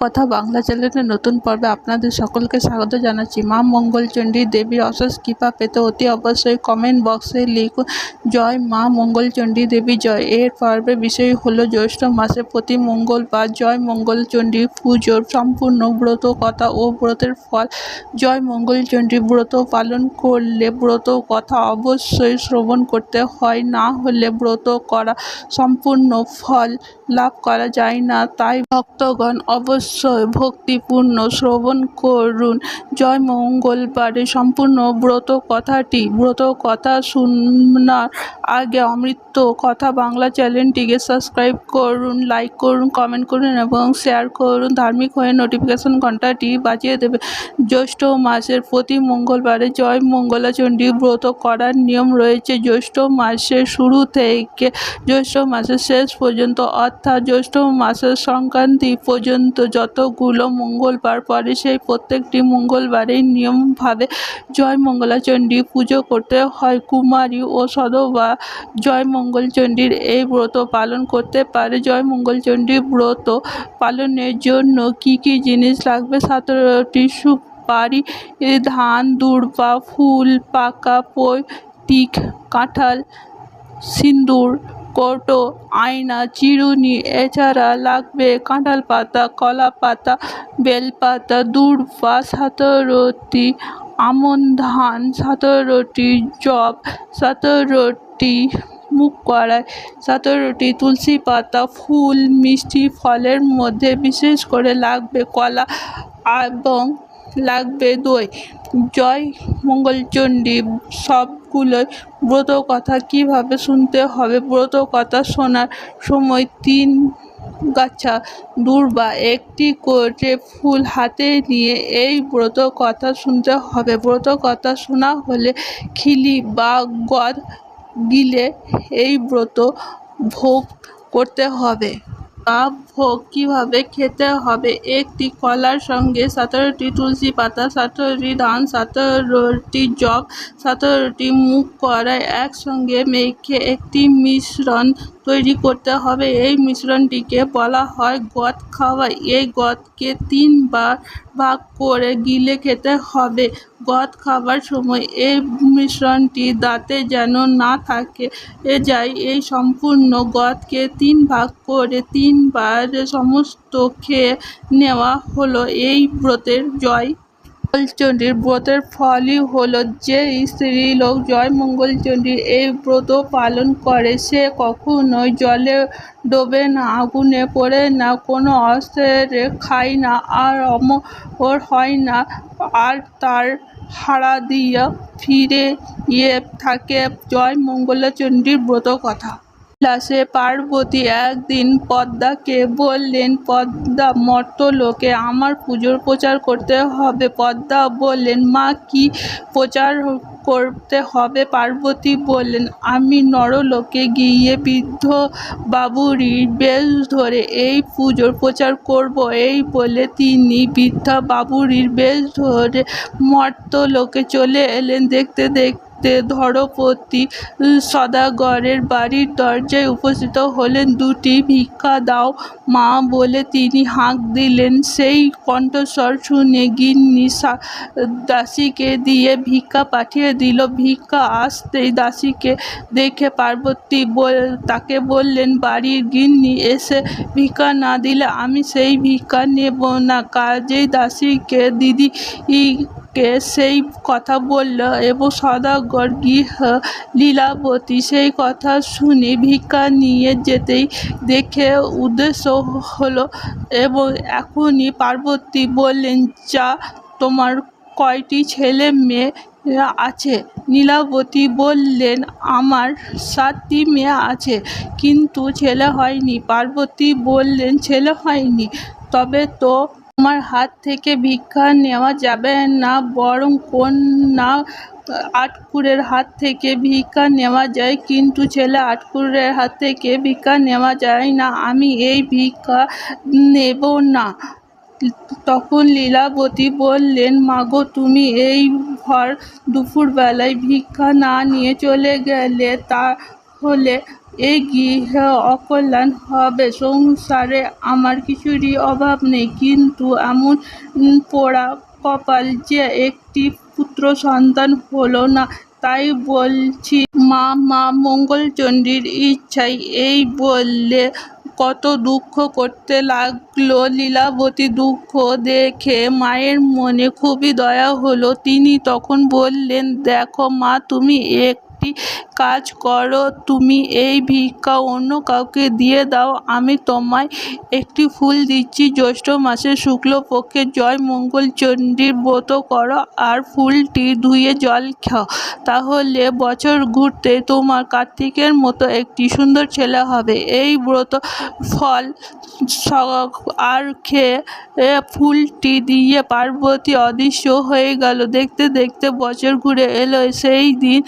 কথা বাংলা চ্যানেলের নতুন পর্বে আপনাদের সকলকে স্বাগত জানাচ্ছি। মা মঙ্গলচণ্ডী দেবীর অশেষ কৃপা পেতে অতি অবশ্যই কমেন্ট বক্সে লিখুন, জয় মা মঙ্গলচণ্ডী দেবী, জয়। এর পর্বে বিষয় হলো জ্যৈষ্ঠ মাসে প্রতি মঙ্গলবার জয় মঙ্গলচণ্ডী পুজোর সম্পূর্ণ ব্রত কথা ও ব্রতের ফল। জয় মঙ্গলচণ্ডী ব্রত পালন করলে ব্রত কথা অবশ্যই শ্রবণ করতে হয়, না হলে ব্রত করা সম্পূর্ণ ফল লাভ করা যায় না। তাই ভক্তগণ অবশ্যই ভক্তিপূর্ণ শ্রবণ করুন। জয় মঙ্গলবারে। সম্পূর্ণ ব্রত কথাটি, ব্রত কথা শোনার আগে অমৃত কথা বাংলা চ্যানেলটিকে সাবস্ক্রাইব করুন, লাইক করুন, কমেন্ট করুন এবং শেয়ার করুন। ধার্মিক হয়ে নোটিফিকেশন ঘন্টাটি বাজিয়ে দেবে। জ্যৈষ্ঠ মাসের প্রতি মঙ্গলবারে জয় মঙ্গলাচণ্ডী ব্রত করার নিয়ম রয়েছে। জ্যৈষ্ঠ মাসের শুরু থেকে জ্যৈষ্ঠ মাসের শেষ পর্যন্ত অর্থাৎ জ্যৈষ্ঠ মাসের সংক্রান্তি পর্যন্ত যতগুলো মঙ্গলবার পরে সেই প্রত্যেকটি মঙ্গলবারেই নিয়মভাবে জয় মঙ্গলাচণ্ডী পুজো করতে হয়। কুমারী ও সধবা জয় মঙ্গলচণ্ডীর এই ব্রত পালন করতে পারে। জয় মঙ্গলচণ্ডী ব্রত পালনের জন্য কি কি জিনিস লাগবে? সতেরোটি সুপারি, ধান, দূর্বা, ফুল, পাকা পৈতিক, কাঁঠাল, সিন্দুর কৌটো, আয়না, চিরুনি, এছাড়া লাগবে কাঁঠাল পাতা, কলা পাতা বেলপাতা দূর্বা সতেরোটি আমন ধান সতেরোটি জব সতেরোটি মুখ কড়াই সতেরোটি তুলসী পাতা, ফুল, মিষ্টি, ফলের মধ্যে বিশেষ করে লাগবে কলা এবং লাগবে দই। জয় মঙ্গলচণ্ডী, সবগুলোই ব্রত কথা। কীভাবে শুনতে হবে ব্রত কথা শোনার সময়? তিন গাছা দূর্বা, একটি করে ফুল হাতে নিয়ে এই ব্রত কথা শুনতে হবে। ব্রত কথা শোনা হলে খিলি বা গদ গিলে এই ব্রত ভোগ করতে হবে। বা ভোগ কীভাবে খেতে হবে? একটি কলার সঙ্গে সতেরোটি তুলসী পাতা সতেরোটি ধান সতেরোটি জব সতেরোটি মুখ করায় একসঙ্গে মেখে একটি মিশ্রণ তৈরি করতে হবে। এই মিশ্রণটিকে বলা হয় গদ খাওয়া। এই গদকে তিনবার ভাগ করে গিলে খেতে হবে। গদ খাবার সময় এই মিশ্রণটি দাঁতে যেন না থাকে এ যায়। এই সম্পূর্ণ গদকে তিন ভাগ করে তিনবার সমস্ত খেয়ে নেওয়া হলো। এই ব্রতের জয় মঙ্গলচণ্ডীর ব্রতের ফলই হলো যে স্ত্রীলোক জয় মঙ্গলচণ্ডীর এই ব্রত পালন করে সে কখনোই জলে ডোবে না, আগুনে পড়ে না, কোনো অস্ত্রে খায় না, আর অমর হয় না, আর তার হাড়া দিয়া ফিরে ইয়ে থাকে। জয় মঙ্গলচণ্ডীর ব্রত কথা। লাসে পার্বতী একদিন পদ্মাকে বললেন, পদ্মা মর্তলোকে আমার পুজোর প্রচার করতে হবে। পদ্মা বললেন, মা, কি প্রচার করতে হবে? পার্বতী বললেন, আমি নরলোকে গিয়ে বৃদ্ধ বাবুরির বেশ ধরে এই পুজোর প্রচার করব। এই বলে তিনি বৃদ্ধা বাবুরির বেশ ধরে মর্তলোকে চলে এলেন। দেখতে দেখতে ধরপতি সদাগরের বাড়ির দরজায় উপস্থিত হলেন। দুটি ভিক্ষা দাও মা বলে তিনি হাঁক দিলেন। সেই কণ্ঠস্বর শুনে গিন্নি দাসীকে দিয়ে ভিক্ষা পাঠিয়ে দিল। ভিক্ষা আসতেই দাসীকে দেখে পার্বতী তাকে বললেন, বাড়ির গিন্নি এসে ভিক্ষা না দিলে আমি সেই ভিক্ষা নেব না। কাজেই দাসীকে দিদি কে সেই কথা বলল এবং সদাগর গৃহ লীলাবতী সেই কথা শুনে ভিক্ষা নিয়ে যেতেই দেখে উদ্দেশ্য হলো এবং এখনই পার্বতী বললেন, যা, তোমার কয়টি ছেলে মেয়ে আছে? নীলাবতী বললেন, আমার সাতটি মেয়ে আছে, কিন্তু ছেলে হয়নি। পার্বতী বললেন, ছেলে হয়নি, তবে তো তোমার হাত থেকে ভিক্ষা নেওয়া যাবে না, বরং কন্যা আটকুরের হাত থেকে ভিক্ষা নেওয়া যায়। কিন্তু ছেলে আটকুরের হাত থেকে ভিক্ষা নেওয়া যায় না, আমি এই ভিক্ষা নেব না। তখন লীলাবতী বললেন, মাগো, তুমি এই ঘর দুপুরবেলায় ভিক্ষা না নিয়ে চলে গেলে তাহলে এই গৃহে অকল্যাণ হবে। সংসারে আমার কিছুরই অভাব নেই, কিন্তু এমন পোড়া কপাল যে একটি পুত্র সন্তান হলো না, তাই বলছি, মা মা মঙ্গলচণ্ডীর ইচ্ছাই এই বললে কত দুঃখ করতে লাগল। লীলাবতী দুঃখ দেখে মায়ের মনে খুবই দয়া হলো। তিনি তখন বললেন, দেখো মা, তুমি একটি কাজ করো, তুমি এই ভিক্ষা অন্য কাউকে দিয়ে দাও, আমি তোমায় একটি ফুল দিচ্ছি। জ্যৈষ্ঠ মাসের শুক্লপক্ষে জয় মঙ্গলচণ্ডীর ব্রত করো আর ফুলটি ধুয়ে জল খাও। তাহলে বছর ঘুরতে তোমার কার্তিকের মতো একটি সুন্দর ছেলে হবে। এই ব্রত ফল আর খেয়ে ফুলটি দিয়ে পার্বতী অদৃশ্য হয়ে গেল। দেখতে দেখতে বছর ঘুরে এলো। সেই দিন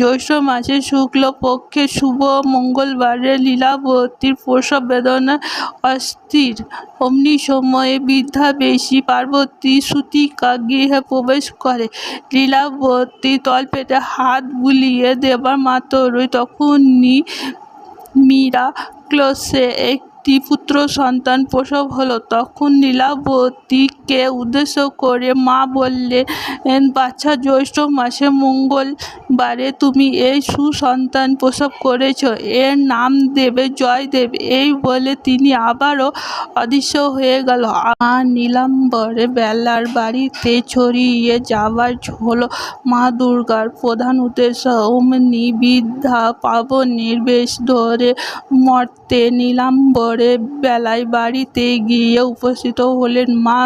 জ্যৈষ্ঠ মাসের শুক্ল পক্ষে শুভ মঙ্গলবারে লীলাবতীর প্রসব বেদনা অস্থির। অমনি সময়ে বৃদ্ধা বেশি, পার্বতী সুতিকা গৃহে প্রবেশ করে। লীলাবতী তলপেটে হাত বুলিয়ে দেবার মাত্রই তখনই মীরা ক্লোসে একটি পুত্র সন্তান প্রসব হলো। তখন লীলাবতীকে উদ্দেশ্য করে মা বললেন বাচ্চা জ্যৈষ্ঠ মাসে মঙ্গলবারে তুমি এই সুসন্তান প্রসব করেছ। এর নাম দেবে জয়দেব। এই বলে তিনি আবারও অদৃশ্য হয়ে গেল। মা নীলাম্বরে বেলার বাড়িতে ছড়িয়ে যাওয়ার হলো মা দুর্গার প্রধান উদ্দেশ্য। অমনি বৃদ্ধা পাবনের বেশ ধরে মর্তে নীলাম্বরে বেলায় বাড়িতে গিয়ে উপস্থিত হলেন, মা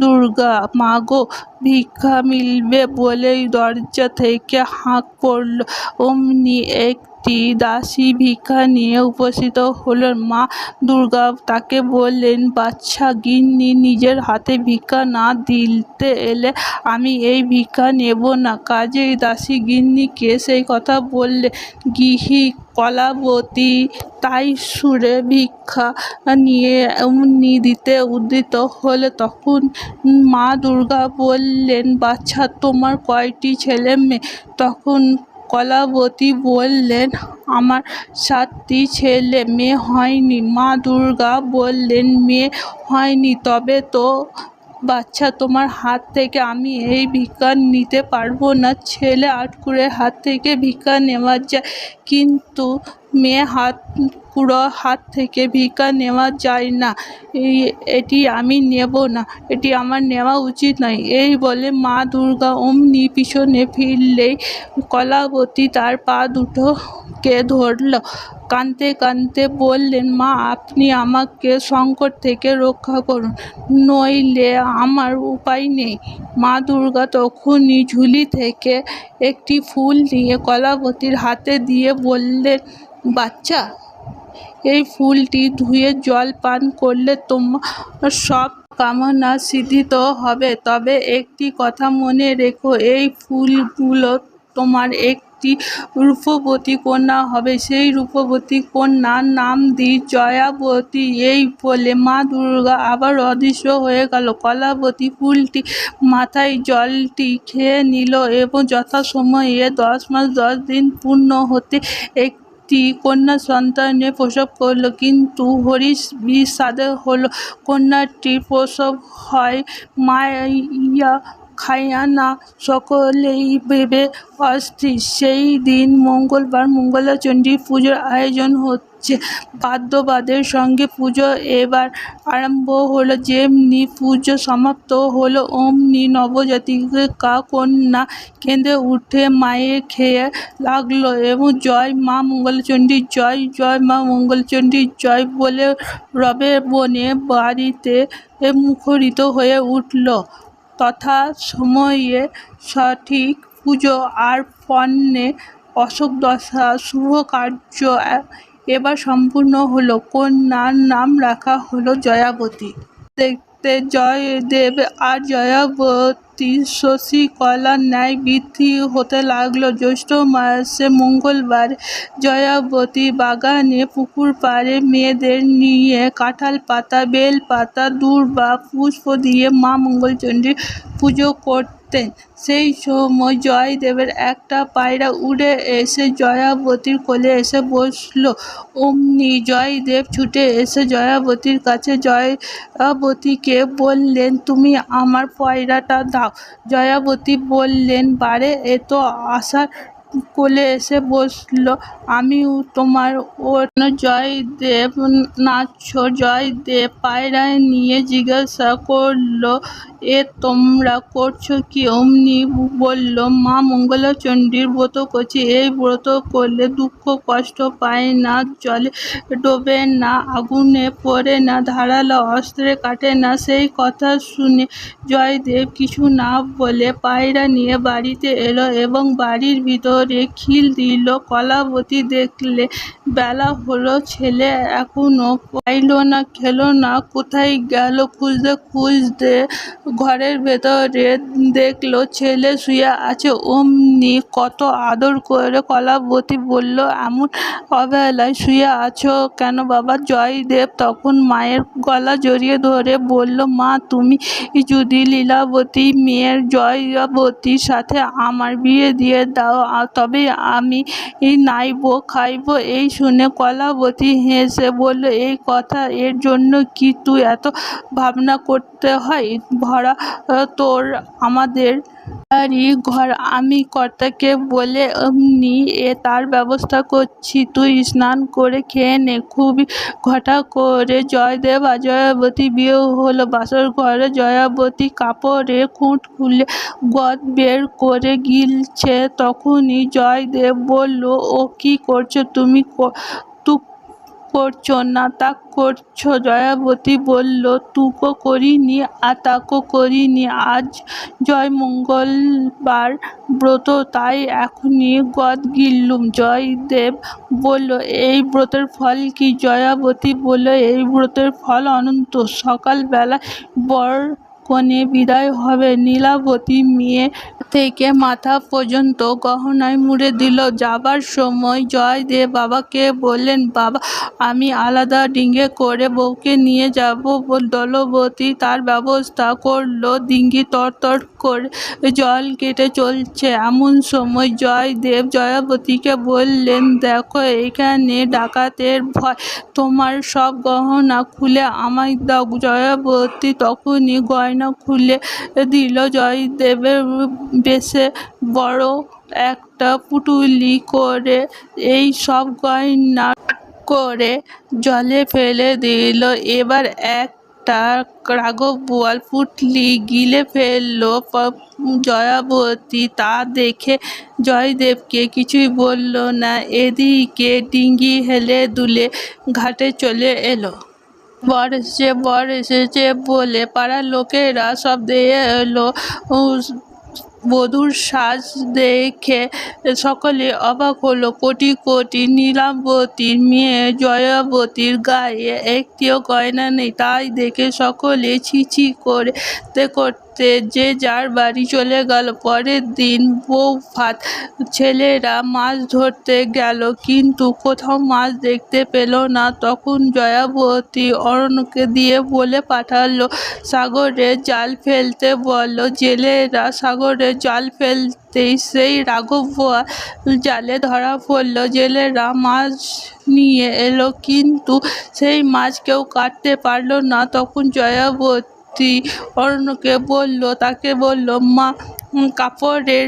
দুর্গা, মা গো, ভিক্ষা মিলবে বলেই দরজা থেকে হাঁক পড়ল। অমনি একটি দাসী ভিক্ষা নিয়ে উপস্থিত হলেন মা দুর্গা তাকে বললেন বাচ্চা গিন্নি, নিজের হাতে ভিক্ষা না দিতে এলে আমি এই ভিক্ষা নেব না। কাজেই দাসী গিন্নিকে সেই কথা বললে, গৃহী কলাবতী, তাই সুরে ভিক্ষা নিয়ে এমনি দিতে উদ্যত হলে তখন মা দুর্গা বললেন বাচ্চা তোমার কয়টি ছেলে মেয়ে? তখন কলাবতী বললেন, আমার সাতটি ছেলে, মেয়ে হয়নি। মা দুর্গা বললেন, মেয়ে হয়নি, তবে তো বাচ্চা তোমার হাত থেকে আমি এই ভিক্ষা নিতে পারব না। ছেলে আটকুড়ের হাত থেকে ভিক্ষা নেওয়া যায়। কিন্তু মেয়ে হাত, পুরো হাত থেকে ভিক্ষা নেওয়া যায় না। এটি আমি নেব না, এটি আমার নেওয়া উচিত নয়। এই বলে মা দুর্গা অমনি পিছনে ফিরলেই কলাবতী তার পা দুটোকে ধরল। কাঁদতে কাঁদতে বললেন, মা, আপনি আমাকে সংকট থেকে রক্ষা করুন, নইলে আমার উপায় নেই। মা দুর্গা তখনই ঝুলি থেকে একটি ফুল নিয়ে কলাবতীর হাতে দিয়ে বললেন বাচ্চা, এই ফুলটি ধুয়ে জল পান করলে তোমার সব কামনা সিদ্ধিত হবে। তবে একটি কথা মনে রেখো, এই ফুলগুলো তোমার একটি রূপবতী কন্যা হবে। সেই রূপবতী কন্যার নাম দিই জয়াবতী। এই বলে মা দুর্গা আবার অদৃশ্য হয়ে গেল। কলাবতী ফুলটি মাথায় জলটি খেয়ে নিল এবং যথাসময়ে দশ মাস দশ দিন পূর্ণ হতে একটি কন্যা সন্তানের প্রসব করল, কিন্তু হরিশ বিষাদে হলো। কন্যাটি প্রসব হয় মায়া খাইয়া না সকলেই ভেবে অস্থির। সেই দিন মঙ্গলবার মঙ্গলাচণ্ডী পুজোর আয়োজন হচ্ছে। বাদ্যবাদের সঙ্গে পুজো এবার আরম্ভ হলো যেমনি পুজো সমাপ্ত হলো, অমনি নবজাতিকা কন্যা কেঁদে উঠে মায়ের খেয়ে লাগল এবং জয় মা মঙ্গলচণ্ডী, জয় জয় মা মঙ্গলচণ্ডী, জয় বলে রবে বনে বাড়িতে মুখরিত হয়ে উঠল। তথা সময়ে সঠিক পুজো আর পণ্যে অশোক দশা, শুভ কার্য এবার সম্পূর্ণ হলো, কন্যার নাম রাখা হলো জয়াবতী। দেখতে জয়দেব আর জয়াবতী শশীকলার ন্যায় বৃদ্ধি হতে লাগল। জ্যৈষ্ঠ মাসে মঙ্গলবার জয়াবতী বাগানে পুকুর পাড়ে মেয়েদের নিয়ে কাঁঠাল পাতা, বেল পাতা, দূর্বা, পুষ্প দিয়ে মা মঙ্গলচণ্ডীর পুজো করতে করতেন। সেই সময় জয়দেবের একটা পায়রা উড়ে এসে জয়াবতীর কোলে এসে বসল। অমনি জয়দেব ছুটে এসে জয়াবতীর কাছে, জয়াবতীকে বললেন, তুমি আমার পায়রাটা দাও। জয়াবতী বললেন, বারে, এ তো আশার কোলে এসে বসল। আমিও তোমার ও জয়দেব নাচছ জয়দেব পায়রা নিয়ে জিজ্ঞাসা করল এ তোমরা করছ কি? অমনি বলল, মা, মঙ্গলাচণ্ডীর ব্রত করছি। এই ব্রত করলে দুঃখ, কষ্ট পায় না, জলে ডোবে না, আগুনে পড়ে না, ধারালো অস্ত্রে কাটে না। সেই কথা শুনে জয়দেব কিছু না বলে পায়রা নিয়ে বাড়িতে এলো এবং বাড়ির ভিতরে খিল দিল। কলাবতী দেখলে বেলা হলো, ছেলে এখনও পাইলো না, খেলো না, কোথায় গেল খুঁজতে খুঁজতে ঘরের ভেতরে দেখল ছেলে শুয়ে আছে অমনি কত আদর করে কলাবতী বলল, এমন অবহেলায় শুয়ে আছো কেন বাবা? জয়দেব তখন মায়ের গলা জড়িয়ে ধরে বলল, মা, তুমি যদি লীলাবতী মেয়ের জয়াবতীর সাথে আমার বিয়ে দিয়ে দাও তবে আমি নাইব, খাইব। এই শুনে কলাবতী হেসে বলল, এই কথা এর জন্য কি তুই এত ভাবনা করতে হয়? ভরা তোর আমাদের বাড়ি ঘর। আমি কর্তাকে বলে এ তার ব্যবস্থা করছি। তুই স্নান করে খেয়ে নে। খুবই ঘটা করে জয়দেব আর জয়াবতী বিয়ে হলো। বাসর ঘরে জয়াবতী কাপড়ে খুঁট খুলে গদ বের করে গিলছে। তখনই জয়দেব বলল, ও কি করছ? তুমি করছ না তা করছ? জয়াবতী বলল, তুকো করিনি, আর তাকো করিনি। আজ জয় মঙ্গলবার ব্রত, তাই এখনই গদ গিল্লুম। জয়দেব বলল, এই ব্রতের ফল কি? জয়াবতী বলল, এই ব্রতের ফল অনন্ত। সকালবেলায় বর কনে বিদায় হবে। নীলাবতী মেয়ে থেকে মাথা পর্যন্ত গহনায় মুড়ে দিল। যাবার সময় জয়দেব বাবাকে বললেন, বাবা, আমি আলাদা ডিঙে করে বউকে নিয়ে যাব দলবতী তার ব্যবস্থা করল। ডিঙ্গি তরতর করে জল কেটে চলছে। এমন সময় জয়দেব জয়াবতীকে বললেন, দেখো, এখানে ডাকাতের ভয়। তোমার সব গহনা খুলে আমায় দাও। জয়াবতী তখনই গয়না খুলে দিল। জয়দেবের বেশে বড় একটা পুটুলি করে এই সব গয়না করে জলে ফেলে দিল। এবার একটা রাঘব বোয়াল পুটলি গিলে ফেলল। জয়াবতী তা দেখে জয়দেবকে কিছুই বলল না। এদিকে ডিঙ্গি হেলে দুলে ঘাটে চলে এলো। বর এসেছে বর এসেছে বলে পাড়ার লোকেরা সব দিয়ে এলো। বধূর সাজ দেখে সকলে অবাক হলো। কোটি কোটি নীলাবতীর মেয়ে জয়াবতীর গায়ে একটিও গয়না নেই। তাই দেখে সকলে ছি করে করতে যে যার বাড়ি চলে গেল, পরের দিন বউ ভাত, ছেলেরা মাছ ধরতে গেল, কিন্তু কোথাও মাছ দেখতে পেল না। তখন জয়াবতী অরণ্যকে দিয়ে বলে পাঠালো, সাগরে জাল ফেলতে বলল জেলেরা সাগরে জাল ফেলতেই সেই রাঘব জালে ধরা পড়ল। জেলেরা মাছ নিয়ে এলো, কিন্তু সেই মাছ কেউ কাটতে পারল না। তখন জয়াবতী অরণ্যকে বলল, তাকে বলল, মা কাপড়ের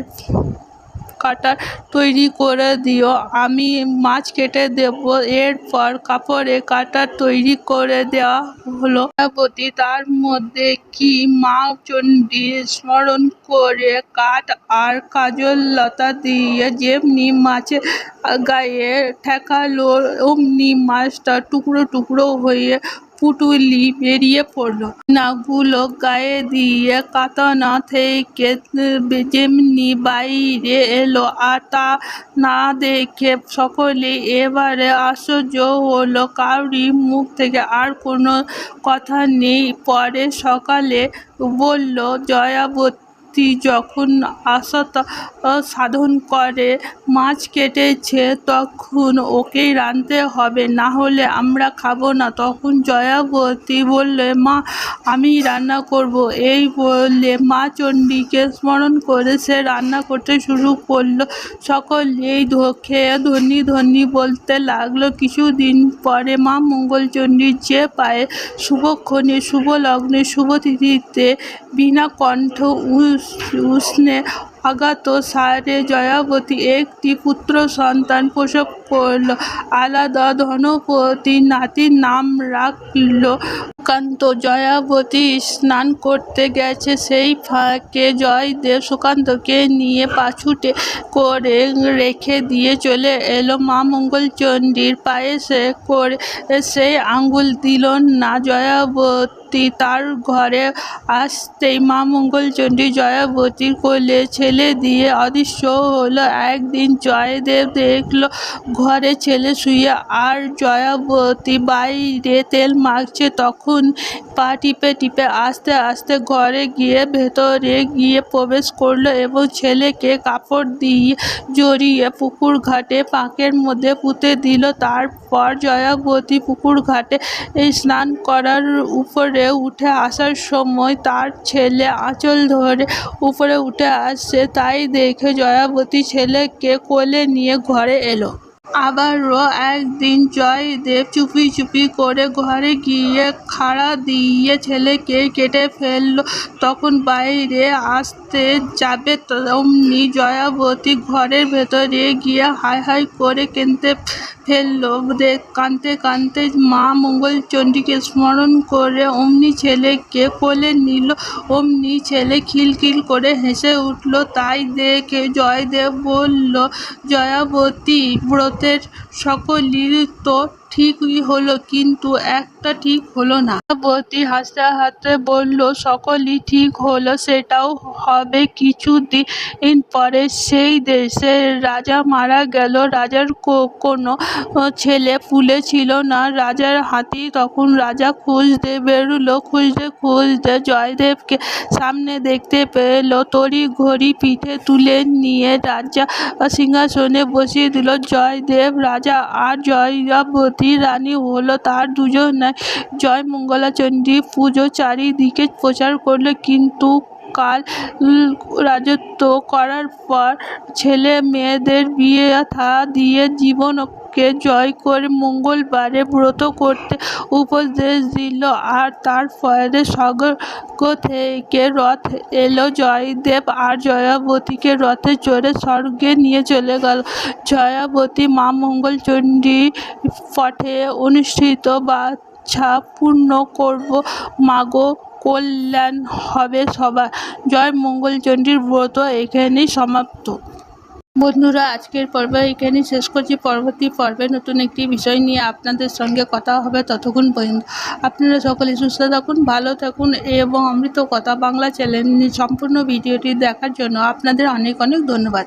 কাটা তৈরি করে দিও। আমি মাছ কেটে দেব। এরপর কাপড়ে কাটা তৈরি করে দেওয়া হলো। প্রজাপতি তার মধ্যে কি মা চণ্ডী স্মরণ করে কাঠ আর কাজল লতা দিয়ে যেমনি মাছের গায়ে ঠেকালো, অমনি মাছটা টুকরো টুকরো হয়ে পুটুলি বেরিয়ে পড়ল। নাগুলো গায়ে দিয়ে কাতানা থেকে যেমনি বাইরে এলো, আর তা না দেখে সকলে এবারে আশ্চর্য হলো। কাউরি মুখ থেকে আর কোনো কথা নেই। পরে সকালে বলল, জয়াবতী ব্যক্তি যখন আসত সাধন করে, মাছ কেটেছে, তখন ওকেই রাঁধতে হবে। না হলে আমরা খাব না। তখন জয়াবতী বললে, মা, আমি রান্না করব। এই বলে মা চণ্ডীকে স্মরণ করে সে রান্না করতে শুরু করল। সকলেই খেয়ে ধনী ধনী বলতে লাগল। কিছুদিন পরে মা মঙ্গলচণ্ডীর যে পায়ে শুভক্ষণে, শুভ লগ্নে, শুভ তিথিতে বিনা কণ্ঠ উষ্ণে আঘাত সারে জয়াবতী একটি পুত্র সন্তান প্রসব করল। আলাদা ধনপতি নাতির নাম রাখল। সুকান্ত জয়াবতী স্নান করতে গেছে। সেই ফাঁকে জয়দেব সুকান্তকে নিয়ে পাছুটে করে রেখে দিয়ে চলে এলো। মা মঙ্গলচণ্ডীর পায়ে সে করে সেই আঙ্গুল দিল। না জয়াবতী তার ঘরে আসতেই মা মঙ্গলচণ্ডী জয়াবতীর কোলে ছেলে দিয়ে অদৃশ্য হলো। একদিন জয়দেব দেখল, ঘরে ছেলে শুয়ে আর জয়াবতী বাইরে তেল মাখছে। তখন পা টিপে টিপে আস্তে আস্তে ঘরে গিয়ে ভেতরে গিয়ে প্রবেশ করল এবং ছেলেকে কাপড় দিয়ে জড়িয়ে পুকুর ঘাটে পাঁকের মধ্যে পুঁতে দিল। তারপর জয়াবতী পুকুর ঘাটে স্নান করার উপরে উঠে আসার সময় তার ছেলে আঁচল ধরে উপরে উঠে আসছে তাই দেখে জয়াবতী ছেলেকে কোলে নিয়ে ঘরে এলো। আবারও একদিন জয়দেব চুপি চুপি করে ঘরে গিয়ে খাড়া দিয়ে ছেলেকে কেটে ফেলল। তখন বাইরে আসতে যাবে অমনি জয়াবতী ঘরের ভেতরে গিয়ে হাই হাই করে কেঁদে ফেলল। দেখ কাঁদতে কাঁদতে মা মঙ্গলচণ্ডীকে স্মরণ করে অমনি ছেলেকে কোলে নিল। অমনি ছেলে খিলখিল করে হেসে উঠল। তাই দেখে জয়দেব বলল, জয়াবতী, ব্রতের সকলই তো ঠিকই হলো, কিন্তু একটা ঠিক হলো না। জয়াবতী হাসতে হাসতে বলল, সকলই ঠিক হলো, সেটাও হবে কিছুদিন পরে। সেই দেশের রাজা মারা গেল। রাজার কোনো ছেলে পুলে ছিল না। রাজার হাতি তখন রাজা খুঁজতে বেরুলো খুঁজতে খুঁজতে জয়দেবকে সামনে দেখতে পেল। তড়ি ঘড়ি পিঠে তুলে নিয়ে রাজা সিংহাসনে বসিয়ে দিল। জয়দেব, রাজা আর জয়াবতী রানী হলো, তার দুজনাই জয় মঙ্গলাচণ্ডী। পুজো চারিদিকে প্রচার করলে, কিন্তু কাল রাজত্ব করার পর ছেলে মেয়েদের বিয়ে থা দিয়ে জীবনকে জয় করে মঙ্গলবারে ব্রত করতে উপদেশ দিল। আর তার ফলে স্বর্গ থেকে রথ এলো। জয়দেব আর জয়াবতীকে রথে চড়ে স্বর্গে নিয়ে চলে গেল। জয়াবতী মা মঙ্গলচণ্ডী পঠে অনুষ্ঠিত বাছা পূর্ণ করব। মাগো কল্যাণ হবে সবার। জয় মঙ্গলচণ্ডীর ব্রত এখানেই সমাপ্ত। বন্ধুরা, আজকের পর্ব এখানে শেষ করছি। পরবর্তী পর্বে নতুন একটি বিষয় নিয়ে আপনাদের সঙ্গে কথা হবে ততক্ষণ পর্যন্ত। আপনারা সকলে সুস্থ থাকুন, ভালো থাকুন এবং অমৃত কথা বাংলা চ্যানেল সম্পূর্ণ ভিডিওটি দেখার জন্য আপনাদের অনেক অনেক ধন্যবাদ।